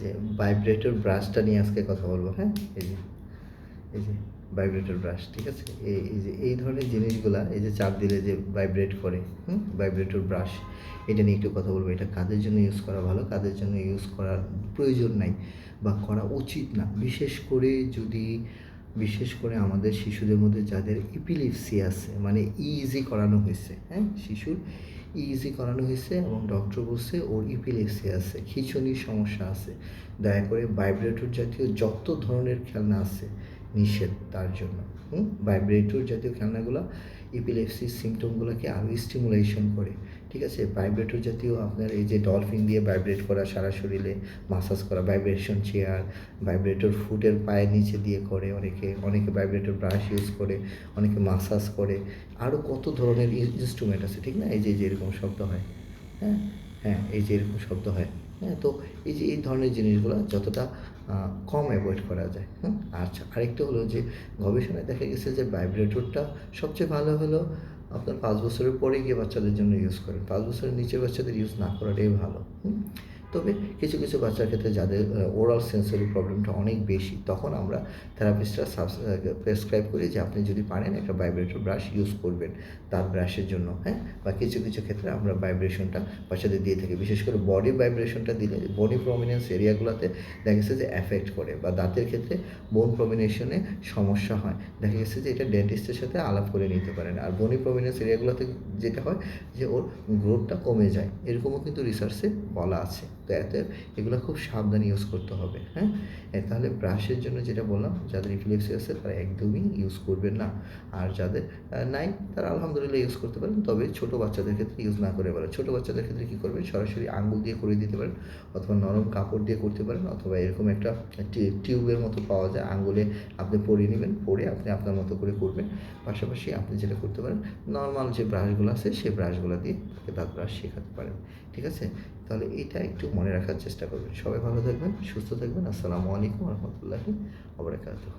যে ভাইব্রেটর ব্রাশটা নিয়ে আজকে কথা বলব হ্যাঁ? এই যে এই যে ভাইব্রেটর ব্রাশ ঠিক আছে? এই এই যে, এই ধরনের জিনিসগুলা, এই যে চাপ দিলে যে ভাইব্রেট করে, হুম? ভাইব্রেটর ব্রাশ এটা নিয়ে একটু কথা বলব। এটা কাদের জন্য ইউজ করা ভালো, কাদের জন্য ইউজ করার প্রয়োজন নাই বা করা উচিত না। বিশেষ করে যদি, বিশেষ করে আমাদের শিশুদের মধ্যে যাদের ইপিলিপসি আছে মানে ইজি করানো হয়েছে হ্যাঁ? শিশুর ইজি করানো হয়েছে এবং ডক্টর বলছে ওর ইপিলেপসি আছে, খিঁচুনির সমস্যা আছে। দয়া করে ভাইব্রেটর জাতীয় যত ধরনের খেলনা আছে নিষেধ তার জন্য। হুম? ভাইব্রেটর জাতীয় খেলনাগুলো ইপিলেপসির সিমটমগুলোকে আরও স্টিমুলেশন করে, ঠিক আছে? ভাইব্রেটর জাতীয় আপনার এই যে ডলফিন দিয়ে ভাইব্রেট করা সারা শরীরে মাসাজ করা ভাইব্রেশন চেয়ার ভাইব্রেটর ফুটের পায়ের নিচে দিয়ে করে অনেকে অনেকে ভাইব্রেটর ব্রাশ ইউজ করে, অনেকে মাসাজ করে আরও কত ধরনের ইনস্ট্রুমেন্ট আছে, ঠিক না? এই যে যেরকম শব্দ হয় হ্যাঁ? হ্যাঁ এই যে এরকম শব্দ হয়। হ্যাঁ তো এই যে এই ধরনের জিনিসগুলো যতটা কম অ্যাভয়েড করা যায় হ্যাঁ আচ্ছা আরেকটা হলো যে গবেষণায় দেখা গেছে যে ভাইব্রেটরটা সবচেয়ে ভালো হলো আপনার পাঁচ বছরের পরে গিয়ে বাচ্চাদের জন্য ইউজ করেন। পাঁচ বছরের নিচে বাচ্চাদের ইউজ না করাটাই ভালো, হুম? তবে কিছু কিছু বাচ্চার ক্ষেত্রে যাদের ওরাল সেন্সরি প্রবলেমটা অনেক বেশি, তখন আমরা থেরাপিস্টরা প্রেসক্রাইব করি যে আপনি যদি পারেন একটা ভাইব্রেটর ব্রাশ ইউজ করবেন তার ব্রাশের জন্য হ্যাঁ? বা কিছু কিছু ক্ষেত্রে আমরা ভাইব্রেশনটা বাচ্চাদের দিয়ে থাকি। বিশেষ করে বডি ভাইব্রেশনটা দিলে বডি প্রমিনেন্স এরিয়াগুলোতে দেখা গেছে যে এফেক্ট করে বা দাঁতের ক্ষেত্রে বোন প্রমিনেশনে সমস্যা হয়। দেখা গেছে যে এটা ডেন্টিস্টের সাথে আলাপ করে নিতে পারেন। আর বনি প্রমিনেন্স এরিয়াগুলোতে যেটা হয় যে ওর গ্রোথটা কমে যায়। এরকমও কিন্তু রিসার্চে বলা আছে। তো এগুলো খুব সাবধানে ইউজ করতে হবে হ্যাঁ? তাহলে ব্রাশের জন্য যেটা বললাম, যাদের ইপিলেপসি আছে তারা একদমই ইউজ করবেন না। আর যাদের নাই, তারা আলহামদুলিল্লাহ ইউজ করতে পারেন, তবে ছোট বাচ্চাদের ক্ষেত্রে ইউজ না করে পারেন। ছোট বাচ্চাদের ক্ষেত্রে কী করবেন, সরাসরি আঙ্গুল দিয়ে করে দিতে পারেন, অথবা নরম কাপড় দিয়ে করতে পারেন, অথবা এরকম একটা টিউবের মতো পাওয়া যায়, আঙ্গুলে আপনি পরিয়ে নেবেন, পরে আপনি আপনার মতো করে করবেন। পাশাপাশি আপনি যেটা করতে পারেন নর্মাল যে ব্রাশগুলো আছে সেই ব্রাশগুলো দিয়ে তাকে দাঁত ব্রাশ শেখাতে পারেন, ঠিক আছে? তাহলে এটা একটু মনে রাখার চেষ্টা করবেন। সবাই ভালো থাকবেন সুস্থ থাকবেন। আসসালামু আলাইকুম রহমতুল্লাহি আবরাকাতুহ